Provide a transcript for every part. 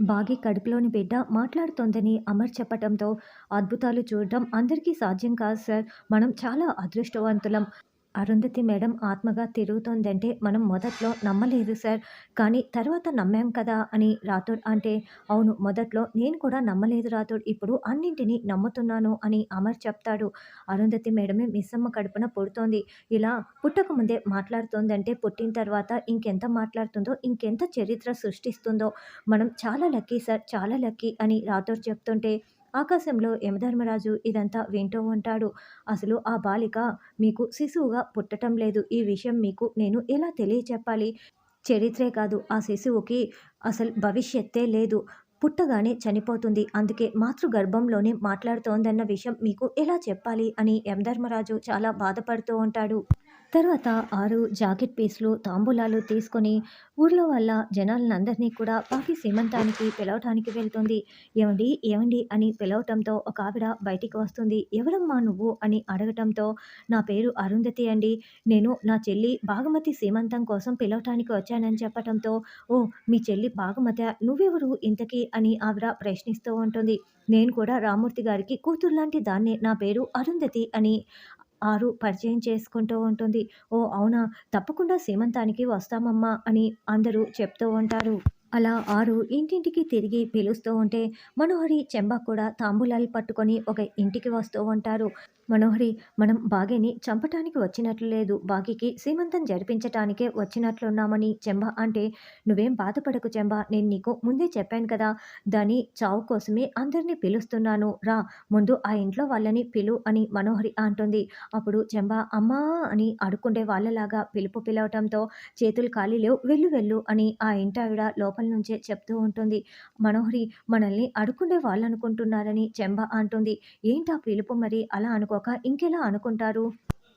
బాగి కడుపులోని బిడ్డ మాట్లాడుతోందని అమర్ చెప్పటంతో అద్భుతాలు చూడడం అందరికీ సాధ్యం కాదు సార్. మనం చాలా అదృష్టవంతులం. అరుంధతి మేడం ఆత్మగా తిరుగుతోందంటే మనం మొదట్లో నమ్మలేదు సార్. కానీ తర్వాత నమ్మాం కదా అని రాథోడ్ అంటే అవును మొదట్లో నేను కూడా నమ్మలేదు రాథోడ్. ఇప్పుడు అన్నింటినీ నమ్ముతున్నాను అని అమర్ చెప్తాడు. అరుంధతి మేడమే మిస్సమ్మ కడుపున పుడుతోంది. ఇలా పుట్టక ముందే మాట్లాడుతోందంటే పుట్టిన తర్వాత ఇంకెంత మాట్లాడుతుందో ఇంకెంత చరిత్ర సృష్టిస్తుందో మనం చాలా లక్కీ సార్ చాలా లక్కీ అని రాథోడ్ చెప్తుంటే ఆకాశంలో యమధర్మరాజు ఇదంతా వింటూ ఉంటాడు. అసలు ఆ బాలిక మీకు శిశువుగా పుట్టటం లేదు. ఈ విషయం మీకు నేను ఎలా తెలియచెప్పాలి? చరిత్రే కాదు. ఆ శిశువుకి అసలు భవిష్యత్తే లేదు. పుట్టగానే చనిపోతుంది. అందుకే మాతృగర్భంలోనే మాట్లాడుతోందన్న విషయం మీకు ఎలా చెప్పాలి? అని యమధర్మరాజు చాలా బాధపడుతూ ఉంటాడు. తర్వాత ఆరు జాకెట్ పీస్లు తాంబూలాలు తీసుకొని ఊర్లో వాళ్ళ జనాలందరినీ కూడా పాకి సీమంతానికి పిలవటానికి వెళ్తుంది. ఏమండి ఏమండి అని పిలవటంతో ఒక ఆవిడ బయటికి వస్తుంది. ఎవరమ్మా నువ్వు? అని అడగటంతో నా పేరు అరుంధతి అండి. నేను నా చెల్లి బాగమతి సీమంతం కోసం పిలవటానికి వచ్చానని చెప్పటంతో ఓ మీ చెల్లి బాగమతి నువ్వెవరు ఇంతకీ? అని ఆవిడ ప్రశ్నిస్తూ ఉంటుంది. నేను కూడా రామూర్తి గారికి కూతురు లాంటి దాన్నే నా పేరు అరుంధతి అని ఆరు పరిచయం చేసుకుంటూ ఉంటుంది. ఓ అవునా? తప్పకుండా సీమంతానికి వస్తామమ్మా అని అందరూ చెప్తూ ఉంటారు. అలా ఆరు ఇంటింటికి తిరిగి పిలుస్తూ ఉంటే మనోహరి చెంబా కూడా తాంబూలాలు పట్టుకొని ఒక ఇంటికి వస్తూ ఉంటారు. మనోహరి మనం బాగేని చంపటానికి వచ్చినట్లు లేదు. బాగీకి సీమంతం జరిపించటానికే వచ్చినట్లున్నామని చెంబ అంటే నువ్వేం బాధపడకు చెంబ నేను నీకు ముందే చెప్పాను కదా. దాని చావు కోసమే అందరినీ పిలుస్తున్నాను. రా ముందు ఆ ఇంట్లో వాళ్ళని పిలు అని మనోహరి అంటుంది. అప్పుడు చెంబ అమ్మా అని అడుక్కుంటే వాళ్ళలాగా పిలుపు పిలవటంతో చేతులు ఖాళీ లేవు వెళ్ళు వెళ్ళు అని ఆ ఇంటావిడ లోపల నుంచే చెప్తూ ఉంటుంది. మనోహరి మనల్ని అడుక్కుండే వాళ్ళు అనుకుంటున్నారని చెంబ అంటుంది. ఏంటా పిలుపు మరి? అలా అనుకో అనుకోక ఇంకెలా అనుకుంటారు?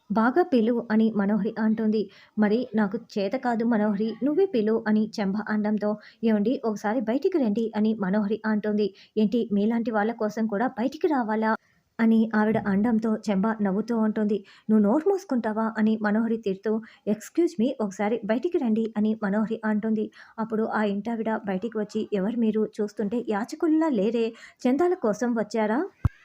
బాగా పిలువు అని మనోహరి అంటుంది. మరి నాకు చేత కాదు మనోహరి నువ్వే పిలువు అని చెంబ అనడంతో ఏమండి ఒకసారి బయటికి రండి అని మనోహరి అంటుంది. ఏంటి మీలాంటి వాళ్ళ కోసం కూడా బయటికి రావాలా? అని ఆవిడ అండంతో చెంబ నవ్వుతూ ఉంటుంది. నువ్వు నోరు మూసుకుంటావా? అని మనోహరి తిడుతూ ఎక్స్క్యూజ్ మీ ఒకసారి బయటికి రండి అని మనోహరి అంటుంది. అప్పుడు ఆ ఇంటావిడ బయటికి వచ్చి ఎవరు మీరు? చూస్తుంటే యాచకుల్లా లేరే? చందాల కోసం వచ్చారా?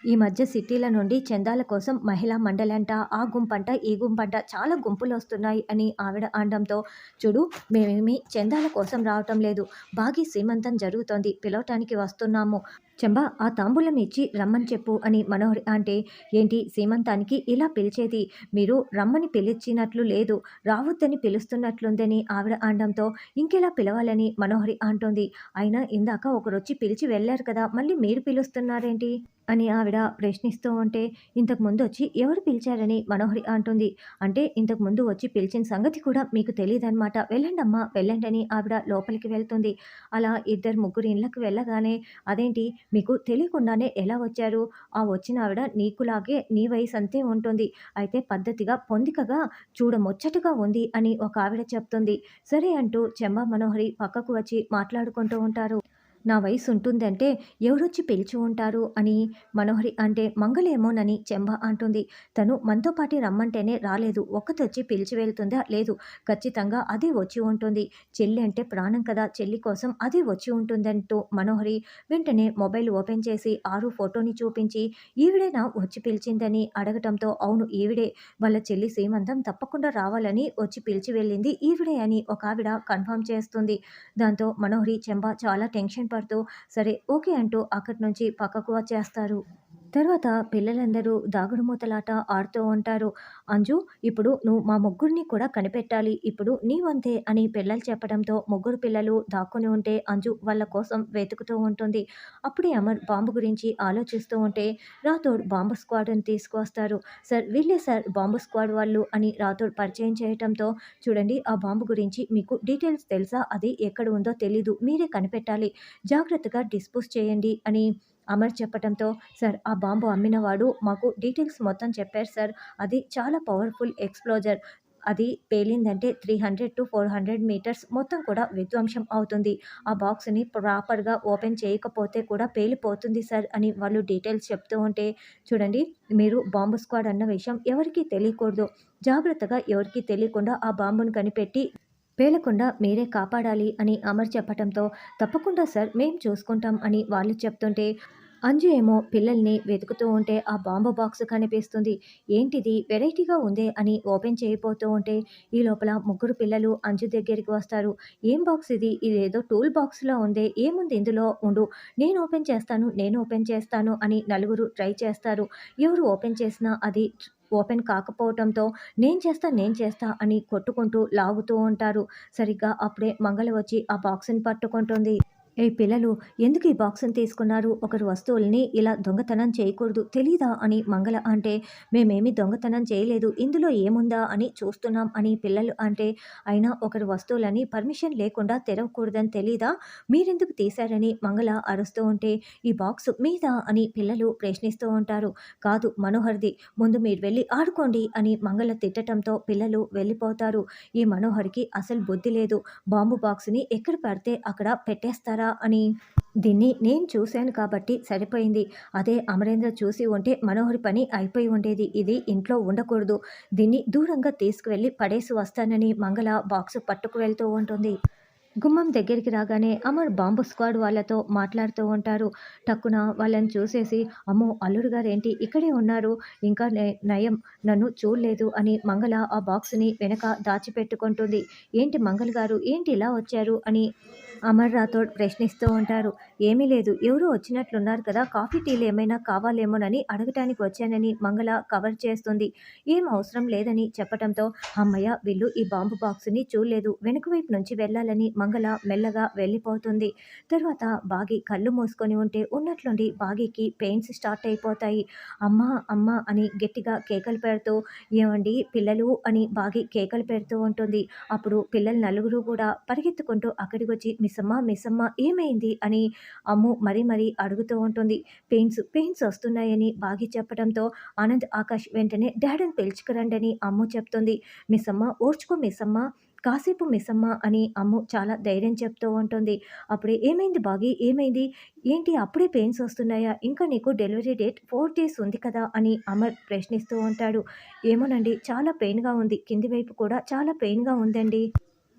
ఈ మధ్య సిటీల నుండి చందాల కోసం మహిళా మండలంట. ఆ గుంపంట ఈ గుంపంట చాలా గుంపులు వస్తున్నాయి అని ఆవిడ అనడంతో చూడు మేమేమి చందాల కోసం రావటం లేదు. బాగి సీమంతం జరుగుతోంది. పిలవటానికి వస్తున్నాము. చెంబా ఆ తాంబూలం ఇచ్చి రమ్మని చెప్పు అని మనోహరి అంటే ఏంటి సీమంతానికి ఇలా పిలిచేది? మీరు రమ్మని పిలిచినట్లు లేదు. రావద్దని పిలుస్తున్నట్లుందని ఆవిడ అనడంతో ఇంకెలా పిలవాలని మనోహరి అంటోంది. అయినా ఇందాక ఒకరొచ్చి పిలిచి వెళ్ళారు కదా మళ్ళీ మీరు పిలుస్తున్నారేంటి? అని ఆవిడ ప్రశ్నిస్తూ ఉంటే ఇంతకు ముందు వచ్చి ఎవరు పిలిచారని మనోహరి అంటుంది. అంటే ఇంతకు ముందు వచ్చి పిలిచిన సంగతి కూడా మీకు తెలియదన్నమాట. వెళ్ళండి అమ్మా వెళ్ళండి అని ఆవిడ లోపలికి వెళ్తుంది. అలా ఇద్దరు ముగ్గురు ఇళ్ళకి వెళ్ళగానే అదేంటి మీకు తెలియకుండానే ఎలా వచ్చారు? ఆ వచ్చిన ఆవిడ నీకులాగే నీ వయసు అంతే ఉంటుంది. అయితే పద్ధతిగా పొందికగా చూడముచ్చటగా ఉంది అని ఒక ఆవిడ చెప్తుంది. సరే అంటూ చెమ్మ మనోహరి పక్కకు వచ్చి మాట్లాడుకుంటూ ఉంటారు. నా వయసు ఉంటుందంటే ఎవరొచ్చి పిలిచి ఉంటారు అని? మనోహరి అంటే మంగళేమోనని చెంబ అంటుంది. తను మనతో పాటు రమ్మంటేనే రాలేదు. ఒక్కతొచ్చి పిలిచి వెళ్తుందా? లేదు. ఖచ్చితంగా అదే వచ్చి ఉంటుంది. చెల్లి అంటే ప్రాణం కదా. చెల్లి కోసం అదే వచ్చి ఉంటుందంటూ మనోహరి వెంటనే మొబైల్ ఓపెన్ చేసి ఆరు ఫోటోని చూపించి ఈవిడేనా వచ్చి పిలిచిందని? అడగటంతో అవును ఈవిడే. వాళ్ళ చెల్లి సీమంతం తప్పకుండా రావాలని వచ్చి పిలిచి వెళ్ళింది ఈవిడే అని ఒక ఆవిడ కన్ఫర్మ్ చేస్తుంది. దాంతో మనోహరి చెంబ చాలా టెన్షన్ పడుతూ సరే ఓకే అంటూ అక్కడి నుంచి పక్కకు వచ్చేస్తారు. తర్వాత పిల్లలందరూ దాగుడుమూతలాట ఆడుతూ ఉంటారు. అంజు ఇప్పుడు నువ్వు మా ముగ్గురిని కూడా కనిపెట్టాలి. ఇప్పుడు నీ వంతే అని పిల్లలు చెప్పడంతో ముగ్గురు పిల్లలు దాక్కుని ఉంటే అంజు వాళ్ళ కోసం వెతుకుతూ ఉంటుంది. అప్పుడే అమర్ బాంబు గురించి ఆలోచిస్తూ ఉంటే రాథోడ్ బాంబు స్క్వాడ్ని తీసుకువస్తారు. సార్ వీళ్ళే సార్ బాంబు స్క్వాడ్ వాళ్ళు అని రాథోడ్ పరిచయం చేయడంతో చూడండి ఆ బాంబు గురించి మీకు డీటెయిల్స్ తెలుసా? అది ఎక్కడ ఉందో తెలీదు. మీరే కనిపెట్టాలి. జాగ్రత్తగా డిస్పోజ్ చేయండి అని అమర్ చెప్పడంతో సార్ ఆ బాంబు అమ్మినవాడు మాకు డీటెయిల్స్ మొత్తం చెప్పారు సార్. అది చాలా పవర్ఫుల్ ఎక్స్ప్లోజర్. అది పేలిందంటే three hundred to four hundred metres మొత్తం కూడా విధ్వంసం అవుతుంది. ఆ బాక్స్ని ప్రాపర్గా ఓపెన్ చేయకపోతే కూడా పేలిపోతుంది సార్ అని వాళ్ళు డీటెయిల్స్ చెప్తూ ఉంటే చూడండి మీరు బాంబు స్క్వాడ్ అన్న విషయం ఎవరికీ తెలియకూడదు. జాగ్రత్తగా ఎవరికీ తెలియకుండా ఆ బాంబును కనిపెట్టి పేలకుండా మీరే కాపాడాలి అని అమర్ చెప్పడంతో తప్పకుండా సార్ మేం చూసుకుంటాం అని వాళ్ళు చెప్తుంటే అంజు ఏమో పిల్లల్ని వెతుకుతూ ఉంటే ఆ బాంబు బాక్స్ కనిపిస్తుంది. ఏంటిది? వెరైటీగా ఉందే అని ఓపెన్ చేయబోతూ ఉంటే ఈ లోపల ముగ్గురు పిల్లలు అంజు దగ్గరికి వస్తారు. ఏం బాక్స్ ఇది? ఇదేదో టూల్ బాక్స్లో ఉందే. ఏముంది ఇందులో? ఉండు. నేను ఓపెన్ చేస్తాను. నేను ఓపెన్ చేస్తాను అని నలుగురు ట్రై చేస్తారు. ఎవరు ఓపెన్ చేసినా అది ఓపెన్ కాకపోవటంతో నేను చేస్తా నేను చేస్తా అని కొట్టుకుంటూ లాగుతూ ఉంటారు. సరిగ్గా అప్పుడే మంగళ వచ్చి ఆ బాక్స్ని పట్టుకుంటుంది. ఏ పిల్లలు ఎందుకు ఈ బాక్స్ని తీసుకున్నారు? ఒకరు వస్తువుల్ని ఇలా దొంగతనం చేయకూడదు తెలీదా? అని మంగళ అంటే మేమేమి దొంగతనం చేయలేదు ఇందులో ఏముందా? అని చూస్తున్నాం అని పిల్లలు అంటే అయినా ఒకరు వస్తువులని పర్మిషన్ లేకుండా తెరవకూడదని తెలీదా? మీరెందుకు తీశారని? మంగళ అరుస్తూ ఉంటే ఈ బాక్స్ మీదా? అని పిల్లలు ప్రశ్నిస్తూ ఉంటారు. కాదు మనోహర్ది ముందు మీరు వెళ్ళి ఆడుకోండి అని మంగళ తిట్టడంతో పిల్లలు వెళ్ళిపోతారు. ఈ మనోహర్కి అసలు బుద్ధి లేదు. బాంబు బాక్స్ని ఎక్కడ పడితే అక్కడ పెట్టేస్తారా? అని దీన్ని నేను చూశాను కాబట్టి సరిపోయింది. అదే అమరేంద్ర చూసి ఉంటే మనోహరి పని అయిపోయి ఉండేది. ఇది ఇంట్లో ఉండకూడదు. దీన్ని దూరంగా తీసుకువెళ్ళి పడేసి వస్తానని మంగళ బాక్స్ పట్టుకు వెళ్తూ ఉంటుంది. గుమ్మం దగ్గరికి రాగానే అమర్ బాంబు స్క్వాడ్ వాళ్ళతో మాట్లాడుతూ ఉంటారు. టక్కున వాళ్ళని చూసేసి అమ్మో అల్లుడు గారేంటి? ఇక్కడే ఉన్నారు. ఇంకా నయం నన్ను చూడలేదు అని మంగళ ఆ బాక్స్ని వెనక దాచిపెట్టుకుంటుంది. ఏంటి మంగళ గారు? ఏంటి ఇలా వచ్చారు? అని అమర్ రాథోడ్ ప్రశ్నిస్తూ ఉంటారు. ఏమీ లేదు. ఎవరో వచ్చినట్లున్నారు కదా. కాఫీ టీలు ఏమైనా కావాలేమోనని అడగటానికి వచ్చానని మంగళ కవర్ చేస్తుంది. ఏం అవసరం లేదని చెప్పటంతో అమ్మయ్య వీళ్ళు ఈ బాంబు బాక్స్ని చూడలేదు. వెనుక వైపు నుంచి వెళ్ళాలని మంగళ మెల్లగా వెళ్ళిపోతుంది. తర్వాత బాగి కళ్ళు మూసుకొని ఉంటే ఉన్నట్లుండి బాగికి పెయిన్స్ స్టార్ట్ అయిపోతాయి. అమ్మ అమ్మ అని గట్టిగా కేకలు పెడుతూ ఏమండి పిల్లలు అని బాగి కేకలు పెడుతూ ఉంటుంది. అప్పుడు పిల్లలు నలుగురు కూడా పరిగెత్తుకుంటూ అక్కడికి వచ్చి మిస్సమ్మ మిస్సమ్మ ఏమైంది? అని అమ్ము మరీ మరీ అడుగుతూ ఉంటుంది. పెయిన్స్ పెయిన్స్ వస్తున్నాయని బాగి చెప్పడంతో ఆనంద్ ఆకాష్ వెంటనే డాడీని పిలుచుకురండి అమ్ము చెప్తుంది. మిస్సమ్మ ఓర్చుకో మిస్సమ్మ కాసేపు మిస్సమ్మ అని అమ్ము చాలా ధైర్యం చెప్తూ ఉంటుంది. అప్పుడే ఏమైంది బాగి? ఏమైంది? ఏంటి? అప్పుడే పెయిన్స్ వస్తున్నాయా? ఇంకా నీకు డెలివరీ డేట్ ఫోర్ డేస్ ఉంది కదా? అని అమర్ ప్రశ్నిస్తూ ఉంటాడు. ఏమోనండి చాలా పెయిన్గా ఉంది. కింది వైపు కూడా చాలా పెయిన్గా ఉందండి.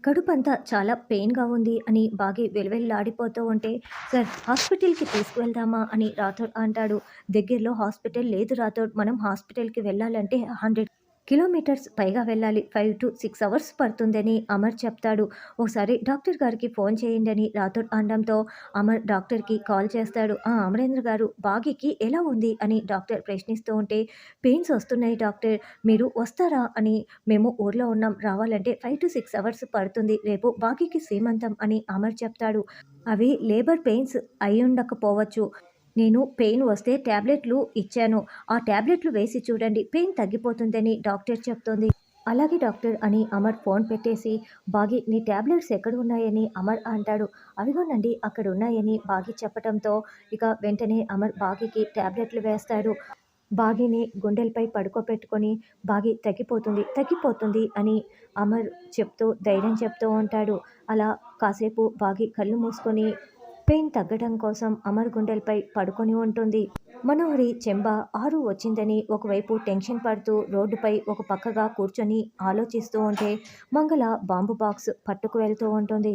కడుపంతా చాలా పెయిన్గా ఉంది అని బాగి వెలువెల్లాడిపోతూ ఉంటే సార్ హాస్పిటల్కి తీసుకువెళ్దామా? అని రాథోడ్ అంటాడు. దగ్గరలో హాస్పిటల్ లేదు రాథోడ్. మనం హాస్పిటల్కి వెళ్ళాలంటే హండ్రెడ్ కిలోమీటర్స్ పైగా వెళ్ళాలి. ఫైవ్ టు సిక్స్ అవర్స్ పడుతుందని అమర్ చెప్తాడు. ఒకసారి డాక్టర్ గారికి ఫోన్ చేయండి అని రాథోడ్ అనడంతో అమర్ డాక్టర్కి కాల్ చేస్తాడు. ఆ అమరేంద్ర గారు బాగికి ఎలా ఉంది? అని డాక్టర్ ప్రశ్నిస్తూ ఉంటే పెయిన్స్ వస్తున్నాయి డాక్టర్. మీరు వస్తారా? అని మేము ఊర్లో ఉన్నాం. రావాలంటే ఫైవ్ టు సిక్స్ అవర్స్ పడుతుంది. రేపు బాగికి సీమంతం అని అమర్ చెప్తాడు. అవి లేబర్ పెయిన్స్ అయి ఉండకపోవచ్చు నేను పెయిన్ వస్తే ట్యాబ్లెట్లు ఇచ్చాను. ఆ ట్యాబ్లెట్లు వేసి చూడండి పెయిన్ తగ్గిపోతుందని డాక్టర్ చెప్తోంది. అలాగే డాక్టర్ అని అమర్ ఫోన్ పెట్టేసి బాగి నీ ట్యాబ్లెట్స్ ఎక్కడ ఉన్నాయని అమర్ అంటాడు. అవిగోనండి అక్కడ ఉన్నాయని బాగి చెప్పడంతో ఇక వెంటనే అమర్ బాగికి ట్యాబ్లెట్లు వేస్తాడు. బాగిని గుండెలపై పడుకోబెట్టుకొని బాగి తగ్గిపోతుంది తగ్గిపోతుంది అని అమర్ చెప్తూ ధైర్యం చెప్తూ ఉంటాడు. అలా కాసేపు బాగి కళ్ళు మూసుకొని పెయిన్ తగ్గడం కోసం అమర్ గుండెలపై పడుకొని ఉంటుంది. మనోహరి చెంబ ఆరు వచ్చిందని ఒకవైపు టెన్షన్ పడుతూ రోడ్డుపై ఒక పక్కగా కూర్చొని ఆలోచిస్తూ ఉంటే మంగళ బాంబు బాక్స్ పట్టుకు వెళ్తూ ఉంటుంది.